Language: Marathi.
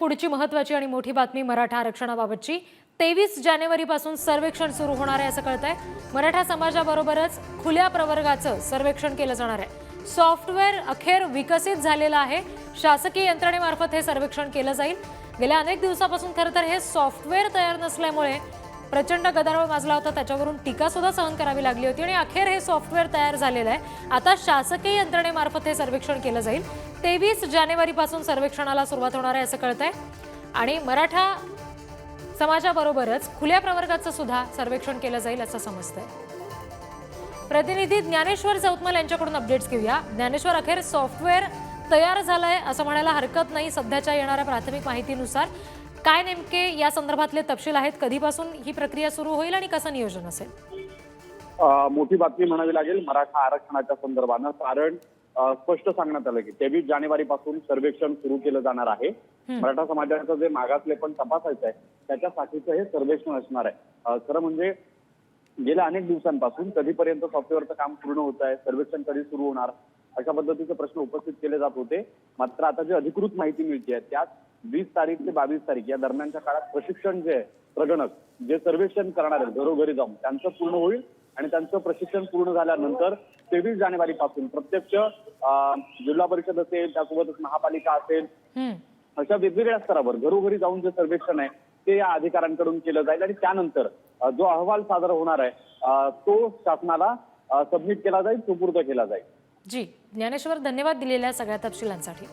पुढची महत्वाची आणि मोठी बातमी मराठा आरक्षणाबाबतची. तेवीस जानेवारीपासून सर्वेक्षण सुरू होणार आहे असं कळतंय. मराठा समाजाबरोबरच खुल्या प्रवर्गाचं सर्वेक्षण केलं जाणार आहे. सॉफ्टवेअर अखेर विकसित झालेलं आहे. शासकीय यंत्रणेमार्फत हे सर्वेक्षण केलं जाईल. गेल्या अनेक दिवसापासून खरं तर हे सॉफ्टवेअर तयार नसल्यामुळे प्रचंड गदारोळ माजला होता. त्याच्यावरून टीका सुद्धा सहन करावी लागली होती आणि अखेर हे सॉफ्टवेअर तयार झालेलं आहे. आता शासकीय यंत्रणेमार्फत हे सर्वेक्षण केलं जाईल. तेवीस जानेवारीपासून सर्वेक्षणाला सुरुवात होणार आहे असं कळतंय. आणि मराठा समाजाबरोबरच खुल्या प्रवर्गाचं सुद्धा सर्वेक्षण केलं जाईल असं समजतंय. प्रतिनिधी ज्ञानेश्वर चौतमल यांच्याकडून अपडेट्स घेऊया. ज्ञानेश्वर अखेर सॉफ्टवेअर तयार झालंय असं म्हणायला हरकत नाही. सध्याच्या येणाऱ्या प्राथमिक माहितीनुसार काय नेमके या संदर्भातले तपशील आहेत? कधीपासून ही प्रक्रिया सुरू होईल आणि कसं नियोजन असेल? मोठी बातमी म्हणावी लागेल मराठा आरक्षणाच्या संदर्भानं कारण स्पष्ट सांगण्यात आलं की तेवीस जानेवारी पासून सर्वेक्षण सुरू केलं जाणार आहे. मराठा समाजाचं जे मागासले पण तपासायचं आहे त्याच्यासाठीचं हे सर्वेक्षण असणार आहे. खरं म्हणजे गेल्या अनेक दिवसांपासून कधीपर्यंत सॉफ्टवेअरचं काम पूर्ण होत आहे सर्वेक्षण कधी सुरू होणार अशा पद्धतीचे प्रश्न उपस्थित केले जात होते मात्र आता जी अधिकृत माहिती मिळते आहे त्यात वीस तारीख ते बावीस तारीख या दरम्यानच्या काळात प्रशिक्षण जे आहे प्रगणक जे सर्वेक्षण करणार आहेत घरोघरी जाऊन त्यांचं पूर्ण होईल आणि त्यांचं प्रशिक्षण पूर्ण झाल्यानंतर तेवीस जानेवारी पासून प्रत्यक्ष जिल्हा परिषद असेल त्यासोबतच महापालिका असेल. अशा वेगवेगळ्या स्तरावर घरोघरी जाऊन जे सर्वेक्षण आहे ते या अधिकाऱ्यांकडून केलं जाईल आणि त्यानंतर जो अहवाल सादर होणार आहे तो शासनाला सबमिट केला जाईल सुपूर्द केला जाईल जी ज्ञानेश्वर धन्यवाद दिलेल्या सगळ्या तपशिलांसाठी.